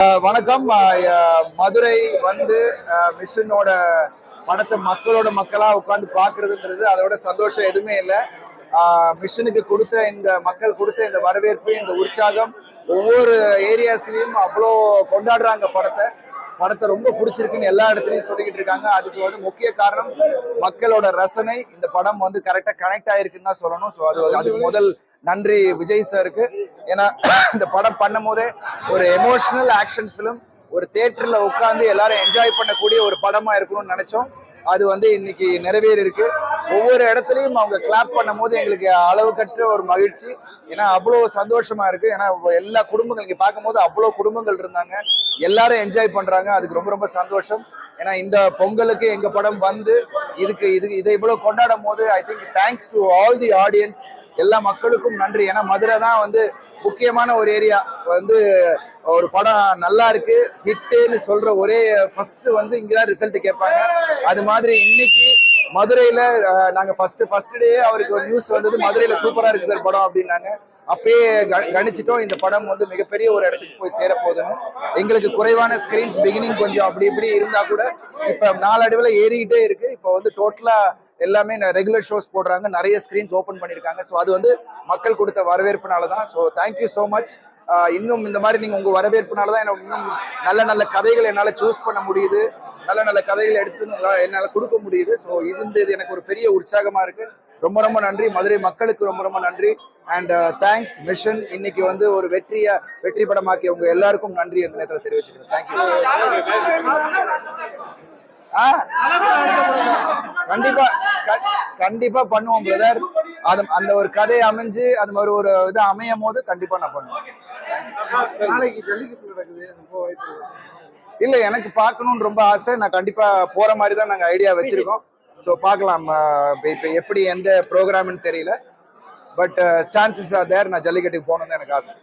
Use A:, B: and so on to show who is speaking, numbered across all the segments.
A: வணக்கம். மதுரை வந்து மிஷினோட மிஷனோட படத்தை மக்களோட மக்களா உட்காந்து பாக்குறதுன்றது அதோட சந்தோஷம் எதுவுமே இல்லை. மிஷனுக்கு கொடுத்த இந்த மக்கள் கொடுத்த இந்த வரவேற்பு இந்த உற்சாகம் ஒவ்வொரு ஏரியாஸ்லயும் அவ்வளோ கொண்டாடுறாங்க படத்தை. படத்தை ரொம்ப பிடிச்சிருக்குன்னு எல்லா இடத்துலயும் சொல்லிக்கிட்டு இருக்காங்க. அதுக்கு வந்து முக்கிய காரணம் மக்களோட ரசனை இந்த படம் வந்து கரெக்டா கனெக்ட் ஆயிருக்குன்னு தான் சொல்லணும். ஸோ அது அதுக்கு முதல் நன்றி விஜய் சாருக்கு. ஏன்னா இந்த படம் பண்ணும் போதே ஒரு எமோஷனல் ஆக்ஷன் ஃபிலிம் ஒரு தேட்டர்ல உட்காந்து எல்லாரும் என்ஜாய் பண்ணக்கூடிய ஒரு படமா இருக்கணும்னு நினைச்சோம். அது வந்து இன்னைக்கு நிறைவேறி இருக்கு ஒவ்வொரு இடத்துலையும் அவங்க கிளாப் பண்ணும் போது எங்களுக்கு அளவுக்கற்ற ஒரு மகிழ்ச்சி. ஏன்னா அவ்வளோ சந்தோஷமா இருக்கு. ஏன்னா எல்லா குடும்பங்கள் இங்கே பார்க்கும்போது அவ்வளோ குடும்பங்கள் இருந்தாங்க. எல்லாரும் என்ஜாய் பண்றாங்க. அதுக்கு ரொம்ப ரொம்ப சந்தோஷம். ஏன்னா இந்த பொங்கலுக்கு எங்க படம் வந்து இதுக்கு இது இதை இவ்வளோ கொண்டாடும் போது I think thanks to all the audience எல்லா மக்களுக்கும் நன்றி. ஏன்னா மதுரை தான் வந்து முக்கியமான ஒரு ஏரியா. வந்து ஒரு படம் நல்லா இருக்கு ஹிட்டுன்னு சொல்ற ஒரே ஃபர்ஸ்ட் வந்து இங்கதான் ரிசல்ட் கேட்பாங்க. அது மாதிரி இன்னைக்கு மதுரையில நாங்க ஃபர்ஸ்ட் ஃபர்ஸ்ட் டே அவருக்கு ஒரு நியூஸ் வந்தது மதுரையில சூப்பரா இருக்கு சார் படம் அப்படின்னாங்க. அப்பயே கணிச்சிட்டோம். இந்த படம் வந்து மிகப்பெரிய ஒரு இடத்துக்கு போய் சேர போதும் எங்களுக்கு குறைவான ஸ்கிரீன்ஸ் பிகினிங் கொஞ்சம் அப்படி இப்படி இருந்தா கூட இப்ப நாளடைவில் ஏறிக்கிட்டே இருக்கு. இப்போ வந்து டோட்டலா எல்லாமே ரெகுலர் ஷோஸ் போடுறாங்க. நிறைய ஸ்கிரீன்ஸ் ஓப்பன் பண்ணியிருக்காங்க ஸோ அது வந்து மக்கள் கொடுத்த வரவேற்புனால தான் ஸோ தேங்க்யூ ஸோ மச் இன்னும் இந்த மாதிரி நீங்கள் உங்கள் வரவேற்புனால தான் எனக்கு இன்னும் நல்ல நல்ல கதைகள் என்னால் சூஸ் பண்ண முடியுது. நல்ல நல்ல கதைகள் எடுத்துட்டு என்னால் கொடுக்க முடியுது. ஸோ இது இந்த இது எனக்கு ஒரு பெரிய உற்சாகமாக இருக்குது ரொம்ப ரொம்ப நன்றி. மதுரை மக்களுக்கு ரொம்ப ரொம்ப நன்றி. அண்ட் தேங்க்ஸ் மிஷன் இன்னைக்கு வந்து ஒரு வெற்றியை வெற்றி படமாக்கிய உங்க எல்லாருக்கும் நன்றி அந்த நேரத்தில் தெரிவிச்சுக்கிறேன். தேங்க்யூ ஆ கண்டிப்பா. கண்டிப்பா பண்ணுவோம் பிரதர் அது அந்த ஒரு கதை அமைஞ்சு அது மாதிரி ஒரு இது அமையும் போது கண்டிப்பா நான் பண்ணுவேன். இல்ல எனக்கு பார்க்கணும்னு ரொம்ப ஆசை. நான் கண்டிப்பா போற மாதிரி தான் நாங்க ஐடியா வச்சிருக்கோம். ஸோ பார்க்கலாம். அஹ் இப்ப எப்படி எந்த ப்ரோக்ராம்னு தெரியல. பட் சான்சஸ் ஆர் தேர் நான் ஜல்லிக்கட்டுக்கு போகணும்னு எனக்கு ஆசை.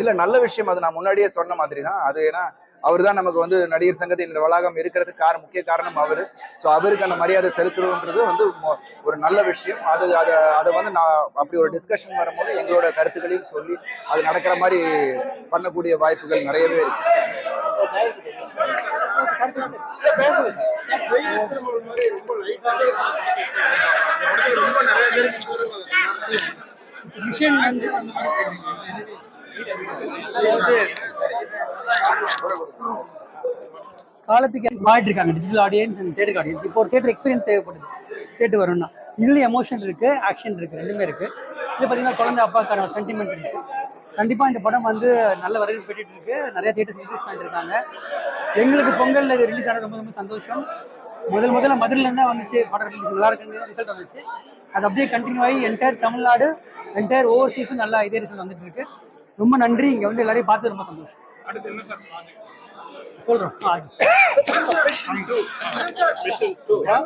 A: இல்ல நல்ல விஷயம் அது. நான் முன்னாடியே சொன்ன மாதிரி தான். அது ஏன்னா அவர் தான் நமக்கு வந்து நடிகர் சங்கத்தின் இந்த வளாகம் இருக்கிறதுக்கு காரணம் முக்கிய காரணம் அவரு. ஸோ அவருக்கு அந்த மரியாதை செலுத்துறதுன்றது வந்து ஒரு நல்ல விஷயம். அது அதை அதை வந்து நான் அப்படி ஒரு டிஸ்கஷன் வரும்போது எங்களோட கருத்துக்களையும் சொல்லி அது நடக்கிற மாதிரி பண்ணக்கூடிய வாய்ப்புகள் நிறையவே இருக்கு.
B: மிஷன் வந்து காலத்துக்கு மாறிட்டு இருக்காங்க. Digital audience and theatre audience இப்போ ஒரு தேட்டர் எக்ஸ்பீரியன்ஸ் தேவைப்படுது. தேட்டர் வரணும்னா இதுல எமோஷன் இருக்கு ஆக்ஷன் இருக்கு ரெண்டுமே இருக்கு. இது பார்த்தீங்கன்னா குழந்தை அப்பாக்கான சென்டிமெண்ட் இருக்கு. கண்டிப்பா இந்த படம் வந்து நல்ல வரவேற்பு பெற்றுட்டு இருக்கு. நிறைய தேட்டர்ஸ் ரிலீஸ் பண்ணிட்டு இருக்காங்க எங்களுக்கு பொங்கல்ல இது ரிலீஸ் ஆனது ரொம்ப ரொம்ப சந்தோஷம். முதல் முதல்ல மதுரையில தான் வந்துச்சு படம் ரிலீஸ் நல்லா இருக்குன்னு ரிசல்ட் வந்துச்சு. அது அப்படியே கண்டினியூ ஆகி என்டையர் தமிழ்நாடு என்டையர் ஓவர்சீஸும் நல்லா இதே ரிசல்ட் வந்துட்டு இருக்கு. ரொம்ப நன்றி. இங்க வந்து எல்லாரையும் பார்த்து ரொம்ப சந்தோஷம். சொல்றோம். ஆ.